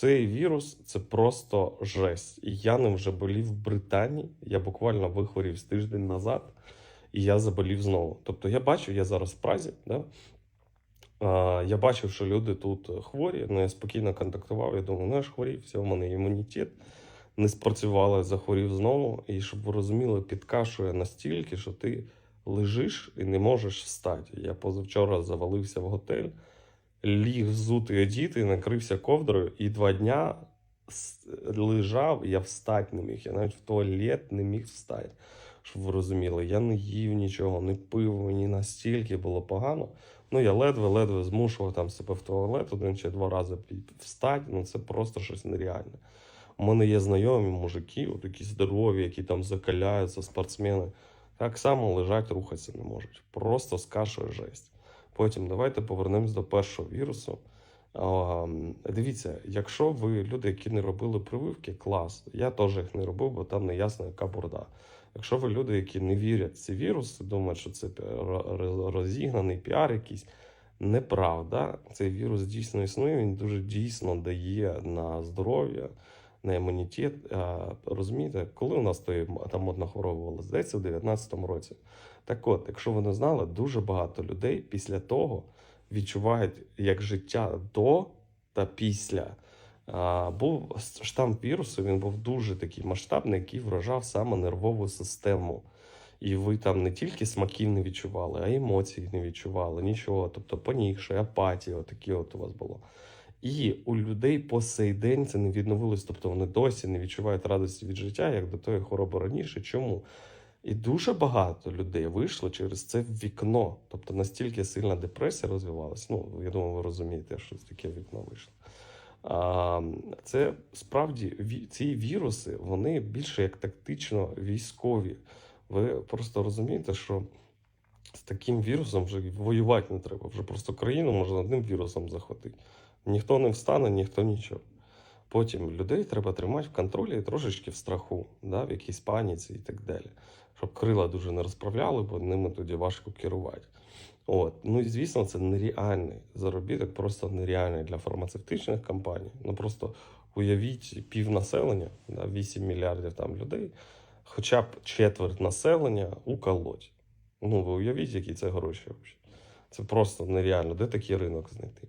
Цей вірус це просто жесть. Я ним вже болів в Британії. Я буквально вихворів з тиждень назад, і я заболів знову. Тобто я бачу, я зараз в Празі, да? а, я бачив, що люди тут хворі, ну я спокійно контактував. Я думаю, ну я ж хворів, все, в мене імунітет. Не спрацювало, захворів знову. І щоб ви розуміли, підкашує настільки, що ти лежиш і не можеш встати. Я позавчора завалився в готель ліг взутий одіти, накрився ковдрою, і два дня лежав, я встати не міг. Я навіть в туалет не міг встати. Щоб ви розуміли, я не їв нічого, не пив, мені настільки було погано. Ну, я ледве-ледве змушував там себе в туалет один чи два рази встати. Ну, це просто щось нереальне. У мене є знайомі мужики, такі здорові, які там закаляються, спортсмени. Так само лежать, рухатися не можуть. Просто скашує жесть. Потім давайте повернемось до першого вірусу. Дивіться, якщо ви люди, які не робили прививки, клас. Я теж їх не робив, бо там не ясно, яка бурда. Якщо ви люди, які не вірять в ці віруси, думають, що це ро- ро- розігнаний піар якийсь, неправда. Цей вірус дійсно існує, він дуже дійсно дає на здоров'я, на імунітет. Розумієте, коли у нас той, там одна хвороба була, здається, в 19-му році. Так от, якщо ви не знали, дуже багато людей після того відчувають як життя до та після. Був штам вірусу, він був дуже такий масштабний, який вражав саме нервову систему. І ви там не тільки смаків не відчували, а емоцій не відчували, нічого. Тобто понігше, апатія, отакі от у вас було. І у людей по сей день це не відновилось, тобто вони досі не відчувають радості від життя, як до тої хвороби раніше. Чому? І дуже багато людей вийшло через це вікно. Тобто настільки сильна депресія розвивалася. Ну, я думаю, ви розумієте, що таке вікно вийшло. А, це справді ці віруси, вони більше як тактично військові. Ви просто розумієте, що з таким вірусом вже воювати не треба. Вже просто країну можна одним вірусом захватити. Ніхто не встане, ніхто нічого. Потім людей треба тримати в контролі і трошечки в страху, да, в якійсь паніці і так далі. Щоб крила дуже не розправляли, бо ними тоді важко керувати. От. Ну і звісно, це нереальний заробіток, просто нереальний для фармацевтичних компаній. Ну просто уявіть пів населення, да, 8 мільярдів там людей, хоча б четверть населення уколоть. Ну, ви уявіть, які це гроші. Це просто нереально. Де такий ринок знайти?